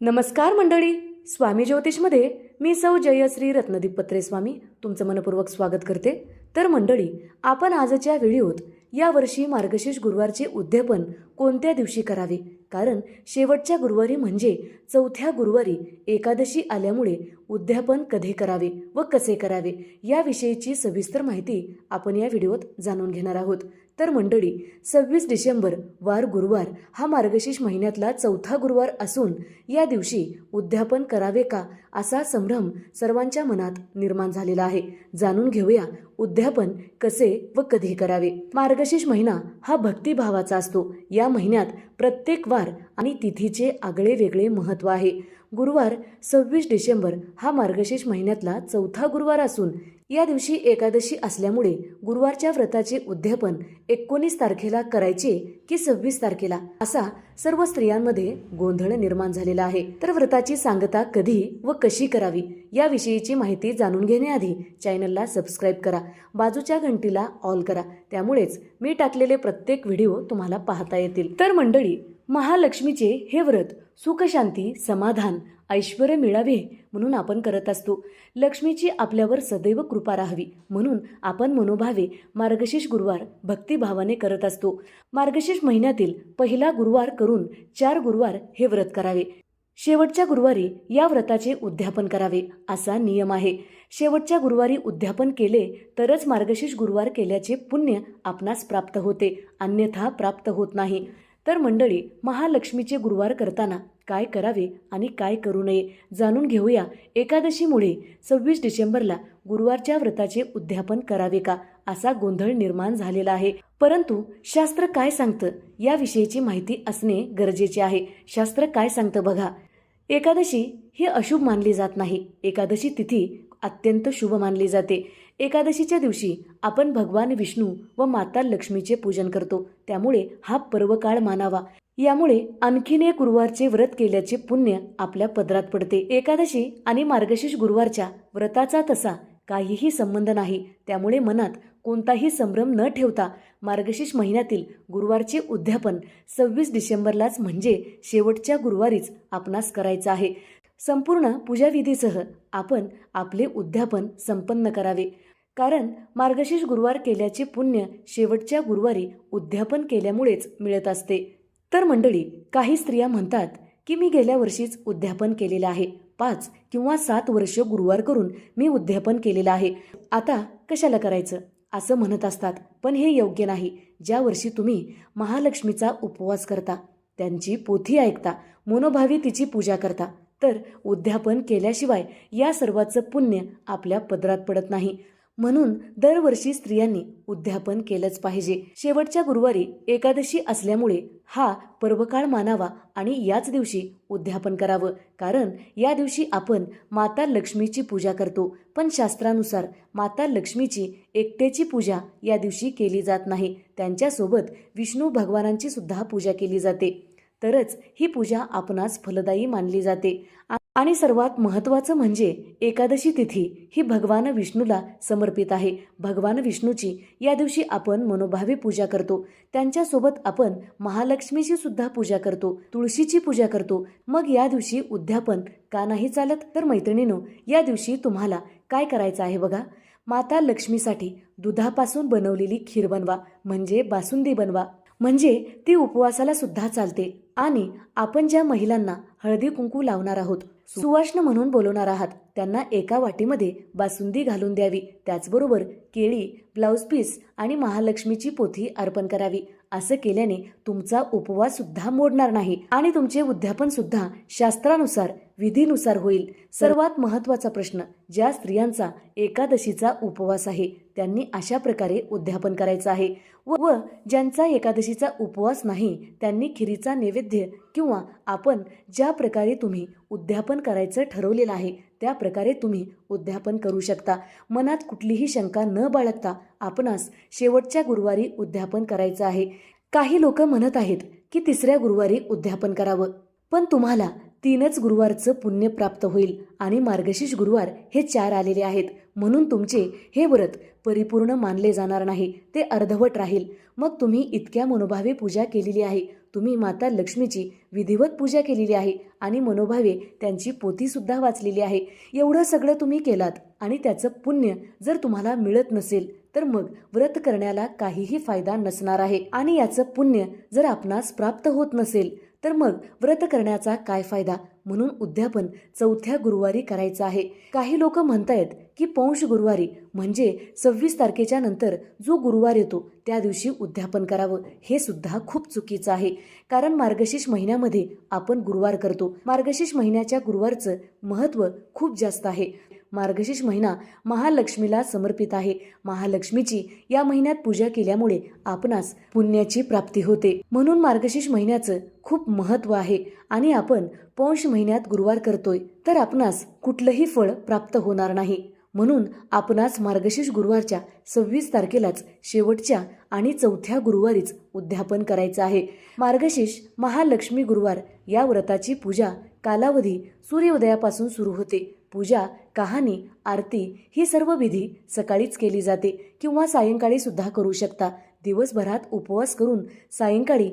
नमस्कार मंडळी. स्वामी ज्योतिषमध्ये मी सौ जयश्री रत्नदीप पत्रे स्वामी तुमचं मनपूर्वक स्वागत करते. तर मंडळी आपण आजच्या व्हिडिओत यावर्षी मार्गशीर्ष गुरुवारचे उद्यापन कोणत्या दिवशी करावे? कारण शेवटच्या गुरुवारी म्हणजे चौथ्या गुरुवारी एकादशी आल्यामुळे उद्यापन कधी करावे व कसे करावे याविषयीची सविस्तर माहिती आपण या व्हिडिओत जाणून घेणार आहोत. तर मंडळी सव्वीस डिसेंबर वार गुरुवार हा मार्गशीर्ष महिन्यातला चौथा गुरुवार असून या दिवशी उद्यापन करावे का असा संभ्रम सर्वांच्या मनात निर्माण झालेला आहे. जाणून घेऊया उद्यापन कसे व कधी करावे. मार्गशीर्ष महिना हा भक्तिभावाचा असतो. या महिन्यात प्रत्येक वार आणि तिथीचे आगळे वेगळे महत्त्व आहे. गुरुवार सव्वीस डिसेंबर हा मार्गशीर्ष महिन्यातला चौथा गुरुवार असून या दिवशी एकादशी असल्यामुळे गुरुवारच्या व्रताचे उद्यापन एकोणीस तारखेला करायचे की सव्वीस तारखेला असा सर्व स्त्रियांमध्ये गोंधळ निर्माण झालेला आहे. तर व्रताची सांगता कधी व कशी करावी याविषयीची माहिती जाणून घेण्याआधी चॅनलला सबस्क्राईब करा. बाजूच्या घंटीला ऑल करा. त्यामुळेच मी टाकलेले प्रत्येक व्हिडिओ तुम्हाला पाहता येतील. तर मंडळी महालक्ष्मीचे हे व्रत सुखशांती समाधान ऐश्वर मिळावे म्हणून आपण करत असतो. लक्ष्मीची आपल्यावर सदैव कृपा राहावी म्हणून आपण मनोभावे मार्गशीर्ष गुरुवार भक्तिभावाने करत असतो. मार्गशीर्ष महिन्यातील पहिला गुरुवार करून चार गुरुवार हे व्रत करावे. शेवटच्या गुरुवारी या व्रताचे उद्यापन करावे असा नियम आहे. शेवटच्या गुरुवारी उद्यापन केले तरच मार्गशीर्ष गुरुवार केल्याचे पुण्य आपणास प्राप्त होते. अन्यथा प्राप्त होत नाही. तर मंडळी महालक्ष्मीचे गुरुवार करताना काय करावे आणि काय करू नये जाणून घेऊया एकादशीमुळे सव्वीस डिसेंबरला गुरुवारच्या व्रताचे उद्यापन करावे का असा गोंधळ निर्माण झालेला आहे. परंतु शास्त्र काय सांगतं याविषयीची माहिती असणे गरजेचे आहे. शास्त्र काय सांगतं बघा. एकादशी ही अशुभ मानली जात नाही. एकादशी तिथी अत्यंत शुभ मानली जाते. एकादशीच्या दिवशी आपण भगवान विष्णू व माता लक्ष्मीचे पूजन करतो. त्यामुळे हा पर्वकाळ मानावा. यामुळे आणखीन एक गुरुवारचे व्रत केल्याचे पुण्य आपल्या पदरात पडते. एकादशी आणि मार्गशीर्ष गुरुवारच्या व्रताचा तसा काहीही संबंध नाही. त्यामुळे मनात कोणताही संभ्रम न ठेवता मार्गशीर्ष महिन्यातील गुरुवारचे उद्यापन सव्वीस डिसेंबरलाच म्हणजे शेवटच्या गुरुवारीच आपणास करायचं आहे. संपूर्ण पूजाविधीसह आपण आपले उद्यापन संपन्न करावे. कारण मार्गशीर्ष गुरुवार केल्याचे पुण्य शेवटच्या गुरुवारी उद्यापन केल्यामुळेच मिळत असते. तर मंडळी काही स्त्रिया म्हणतात की मी गेल्या वर्षीच उद्यापन केलेलं आहे. पाच किंवा सात वर्ष गुरुवार करून मी उद्यापन केलेलं आहे. आता कशाला करायचं? असं म्हणत असतात. पण हे योग्य नाही. ज्या वर्षी तुम्ही महालक्ष्मीचा उपवास करता त्यांची पोथी ऐकता मनोभावी तिची पूजा करता तर उद्यापन केल्याशिवाय या सर्वाचं पुण्य आपल्या पदरात पडत नाही. म्हणून दरवर्षी स्त्रियांनी उद्यापन केलंच पाहिजे. शेवटच्या गुरुवारी एकादशी असल्यामुळे हा पर्वकाळ मानावा आणि याच दिवशी उद्यापन करावं. कारण या दिवशी आपण माता लक्ष्मीची पूजा करतो. पण शास्त्रानुसार माता लक्ष्मीची एकट्याची पूजा या दिवशी केली जात नाही. त्यांच्यासोबत विष्णू भगवानांची सुद्धा पूजा केली जाते. तरच ही पूजा आपणास फलदायी मानली जाते. आणि सर्वात महत्त्वाचं म्हणजे एकादशी तिथी ही भगवान विष्णूला समर्पित आहे. भगवान विष्णूची या दिवशी आपण मनोभावी पूजा करतो. त्यांच्यासोबत आपण महालक्ष्मीची सुद्धा पूजा करतो. तुळशीची पूजा करतो. मग या दिवशी उद्यापन का नाही चालत? तर मैत्रिणीनो या दिवशी तुम्हाला काय करायचं आहे बघा? माता लक्ष्मीसाठी दुधापासून बनवलेली खीर बनवा म्हणजे बासुंदी बनवा. म्हणजे ती उपवासाला सुद्धा चालते. आणि आपण ज्या महिलांना हळदी कुंकू लावणार आहोत सुवाष्ण म्हणून बोलवणार आहात त्यांना एका वाटीमध्ये बासुंदी घालून द्यावी. त्याचबरोबर केळी ब्लाऊज पीस आणि महालक्ष्मीची पोथी अर्पण करावी. असं केल्याने तुमचा उपवास सुद्धा मोडणार नाही आणि तुमचे उद्यापन सुद्धा शास्त्रानुसार विधीनुसार होईल. सर्वात महत्त्वाचा प्रश्न ज्या स्त्रियांचा एकादशीचा उपवास आहे त्यांनी अशा प्रकारे उद्यापन करायचं आहे. व ज्यांचा एकादशीचा उपवास नाही त्यांनी खिरीचा नैवेद्य किंवा आपण ज्या प्रकारे तुम्ही उद्यापन करायचं ठरवलेलं आहे त्या प्रकारे तुम्ही उद्यापन करू शकता. मनात कुठलीही शंका न बाळगता आपणास शेवटच्या गुरुवारी उद्यापन करायचं आहे. काही लोक म्हणत आहेत की तिसऱ्या गुरुवारी उद्यापन करावं. पण तुम्हाला तीनच गुरुवारचं पुण्य प्राप्त होईल आणि मार्गशीर्ष गुरुवार हे चार आलेले आहेत. म्हणून तुमचे हे व्रत परिपूर्ण मानले जाणार नाही. ते अर्धवट राहील. मग तुम्ही इतक्या मनोभावे पूजा केलेली आहे. तुम्ही माता लक्ष्मीची विधिवत पूजा केलेली आहे आणि मनोभावे त्यांची पोथीसुद्धा वाचलेली आहे. एवढं सगळं तुम्ही केलात आणि त्याचं पुण्य जर तुम्हाला मिळत नसेल तर मग व्रत करण्याला काहीही फायदा नसणार आहे. आणि याचं पुण्य जर आपणास प्राप्त होत नसेल तर मग व्रत करण्याचा काय फायदा? म्हणून उद्यापन चौथ्या गुरुवारी करायचं आहे. काही लोक म्हणतायत की पौष गुरुवारी म्हणजे सव्वीस तारखेच्या नंतर जो गुरुवार येतो त्या दिवशी उद्यापन करावं. हे सुद्धा खूप चुकीचं आहे. कारण मार्गशीर्ष महिन्यामध्ये आपण गुरुवार करतो. मार्गशीर्ष महिन्याच्या गुरुवारचं महत्त्व खूप जास्त आहे. मार्गशीर्ष महिना महालक्ष्मीला समर्पित आहे. महालक्ष्मीची या महिन्यात पूजा केल्यामुळे आपणास पुण्याची प्राप्ती होते. म्हणून मार्गशीर्ष महिन्याचं खूप महत्त्व आहे आणि आपण पौष महिन्यात गुरुवार करतोय तर आपणास कुठलंही फळ प्राप्त होणार नाही. म्हणून आपणास मार्गशीर्ष गुरुवारच्या सव्वीस तारखेलाच शेवटच्या आणि चौथ्या गुरुवारीच उद्यापन करायचं आहे. मार्गशीर्ष महालक्ष्मी गुरुवार या व्रताची पूजा कालावधी सूर्योदयापासून सुरू होते. पूजा कहाणी आरती ही सर्व विधी सकाळीच केली जाते किंवा सायंकाळी सुद्धा करू शकता. दिवसभरात उपवास करून सायंकाळी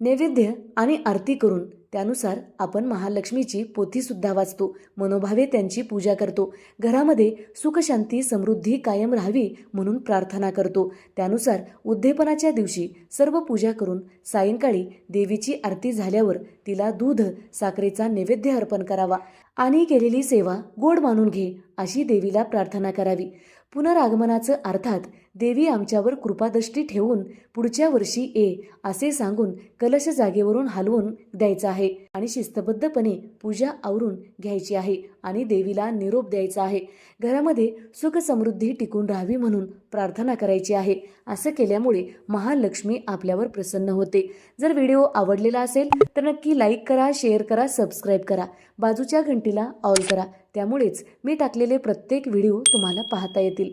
नैवेद्य आणि आरती करून त्यानुसार आपण महालक्ष्मीची पोथीसुद्धा वाचतो. मनोभावे त्यांची पूजा करतो. घरामध्ये सुखशांती समृद्धी कायम राहावी म्हणून प्रार्थना करतो. त्यानुसार उद्दीपनाच्या दिवशी सर्व पूजा करून सायंकाळी देवीची आरती झाल्यावर तिला दूध साखरेचा नैवेद्य अर्पण करावा. आणि केलेली सेवा गोड मानून घे अशी देवीला प्रार्थना करावी. पुनरागमनाचं अर्थात देवी आमच्यावर कृपादृष्टी ठेवून पुढच्या वर्षी ये असे सांगून कलश जागेवरून हलवून द्यायचा आहे आणि शिस्तबद्धपणे पूजा आवरून घ्यायची आहे आणि देवीला निरोप द्यायचा आहे. घरामध्ये सुख समृद्धी टिकून राहावी म्हणून प्रार्थना करायची आहे. असं केल्यामुळे महालक्ष्मी आपल्यावर प्रसन्न होते. जर व्हिडिओ आवडलेला असेल तर नक्की लाईक करा शेअर करा सबस्क्राईब करा. बाजूच्या घंटीला ऑल करा. त्यामुळेच मी टाकलेले प्रत्येक व्हिडिओ तुम्हाला पाहता येतील.